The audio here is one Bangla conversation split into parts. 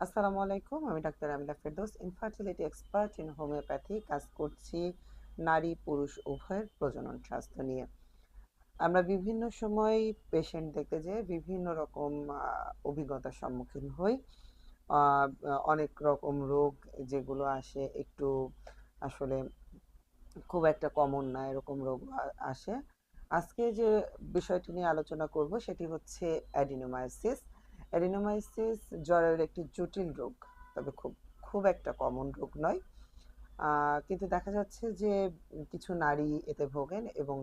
আসসালামু আলাইকুম, আমি doctor Amila Ferdous infertility expert in homeopathy কাজ করছি নারী পুরুষ উভয়ের প্রজনন স্বাস্থ্য নিয়ে। আমরা বিভিন্ন সময় পেশেন্ট দেখতে যেয়ে বিভিন্ন রকম অভিজ্ঞতার সম্মুখীন হই। অনেক রকম রোগ যেগুলো আসে, একটু আসলে খুব একটা কমন না, এরকম রোগ আসে। আজকে যে বিষয়টি নিয়ে আলোচনা করব, সেটি হচ্ছে অ্যাডিনোমায়োসিস অ্যাডিনোমায়োসিস জ্বরের একটি জটিল রোগ, তবে খুব খুব একটা কমন রোগ নয়। কিন্তু দেখা যাচ্ছে যে কিছু নারী এতে ভোগেন এবং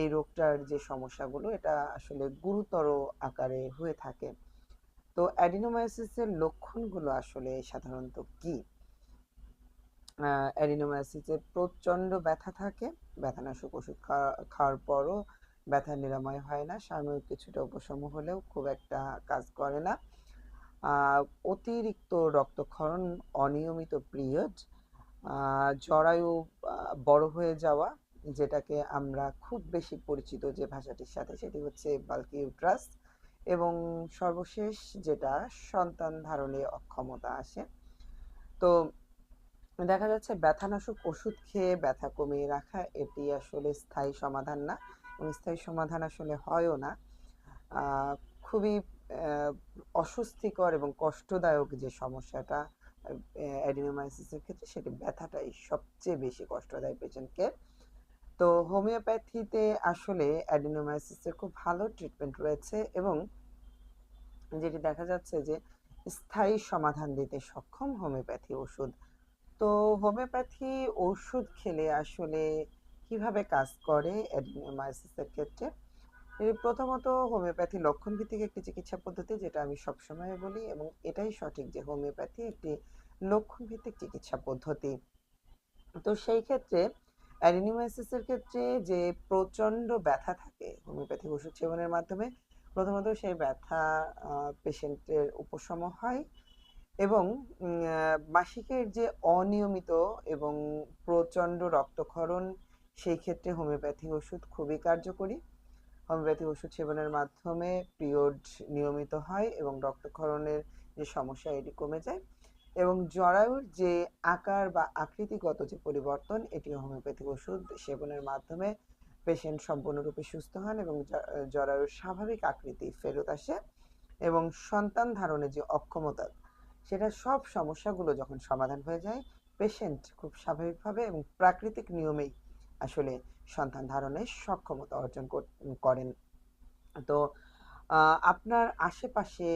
এই রোগটার যে সমস্যাগুলো, এটা আসলে গুরুতর আকারে হয়ে থাকে। তো অ্যাডিনোমায়োসিসের লক্ষণগুলো আসলে সাধারণত কি? অ্যাডিনোমায়োসিসে প্রচণ্ড ব্যথা থাকে, ব্যথানাশক ওষুধ খাওয়া খাওয়ার পরও ব্যথা নিরাময় হয় না, সাময়িক কিছুটা উপশম হলেও খুব একটা কাজ করে না। অতিরিক্ত রক্তক্ষরণ অনিয়মিত পিরিয়ড জরায়ু বড় হয়ে যাওয়া, যেটাকে আমরা খুব বেশি পরিচিত যে ভাষাটির সাথে সেটি হচ্ছে বাল্কি ইউট্রাস এবং সর্বশেষ যেটা সন্তান ধারণে অক্ষমতা আসে। তো দেখা যাচ্ছে ব্যথানাশক ওষুধ খেয়ে ব্যথা কমিয়ে রাখা এটি আসলে স্থায়ী সমাধান না। স্থায়ী সমাধান আসলে হয়ও না। খুবই অস্বস্তিকর এবং কষ্টদায়ক যে সমস্যাটা অ্যাডিনোমাইসিসের ক্ষেত্রে সেটি ব্যথাটাই সবচেয়ে বেশি কষ্ট দেয় পেশেন্টকে। তো হোমিওপ্যাথিতে আসলে অ্যাডিনোমাইসিসের খুব ভালো ট্রিটমেন্ট রয়েছে এবং যেটি দেখা যাচ্ছে যে স্থায়ী সমাধান দিতে সক্ষম হোমিওপ্যাথি ওষুধ। তো হোমিওপ্যাথি ওষুধ খেলে আসলে কীভাবে কাজ করে অ্যাডিনোমাইসিসের ক্ষেত্রে? প্রথমত হোমিওপ্যাথি লক্ষণ ভিত্তিক একটি চিকিৎসা পদ্ধতি যেটা আমি সবসময় বলি এবং এটাই সঠিক যে হোমিওপ্যাথি একটি লক্ষণ ভিত্তিক চিকিৎসা পদ্ধতি। তো সেই ক্ষেত্রে অ্যাডিনোমাইসিসের ক্ষেত্রে যে প্রচণ্ড ব্যথা থাকে হোমিওপ্যাথি ওষুধ সেবনের মাধ্যমে, প্রথমত সেই ব্যথা পেশেন্টের উপশম হয় এবং মাসিকের যে অনিয়মিত এবং প্রচণ্ড রক্তক্ষরণ সেই ক্ষেত্রে হোমিওপ্যাথি ওষুধ খুবই কার্যকরী। হোমিওপ্যাথি ওষুধ সেবনের মাধ্যমে পিরিয়ড নিয়মিত হয় এবং রক্তক্ষরণের যে সমস্যা এটি কমে যায় এবং জরায়ুর যে আকার বা আকৃতিগত যে পরিবর্তন এটি হোমিওপ্যাথি ওষুধ সেবনের মাধ্যমে পেশেন্ট সম্পূর্ণরূপে সুস্থ হন এবং জরায়ুর স্বাভাবিক আকৃতি ফেরত আসে এবং সন্তান ধারণের যে অক্ষমতা, সেটা সব সমস্যাগুলো যখন সমাধান হয়ে যায় পেশেন্ট খুব স্বাভাবিকভাবে এবং প্রাকৃতিক নিয়মেই আসলে সন্তান ধারণের সক্ষমতা অর্জন কর- করেন। তো আপনার আশেপাশে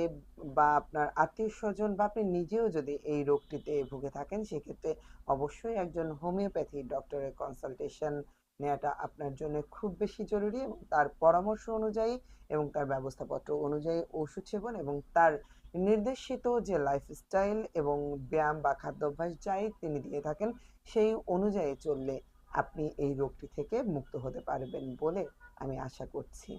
বা আপনার আত্মীয় স্বজন বা আপনি নিজেও যদি এই রোগটিতে ভুগে থাকেন, সেক্ষেত্রে অবশ্যই একজন হোমিওপ্যাথি ডক্টরের কনসালটেশন নেওয়াটা আপনার জন্য খুব বেশি জরুরি এবং তার পরামর্শ অনুযায়ী এবং তার ব্যবস্থাপত্র অনুযায়ী ওষুধ সেবন এবং তার নির্দেশিত যে লাইফস্টাইল এবং ব্যায়াম বা খাদ্যাভ্যাস যাই তিনি দিয়ে থাকেন, সেই অনুযায়ী চললে আপনি এই রোগটি থেকে মুক্ত হতে পারবেন বলে আমি আশা করছি।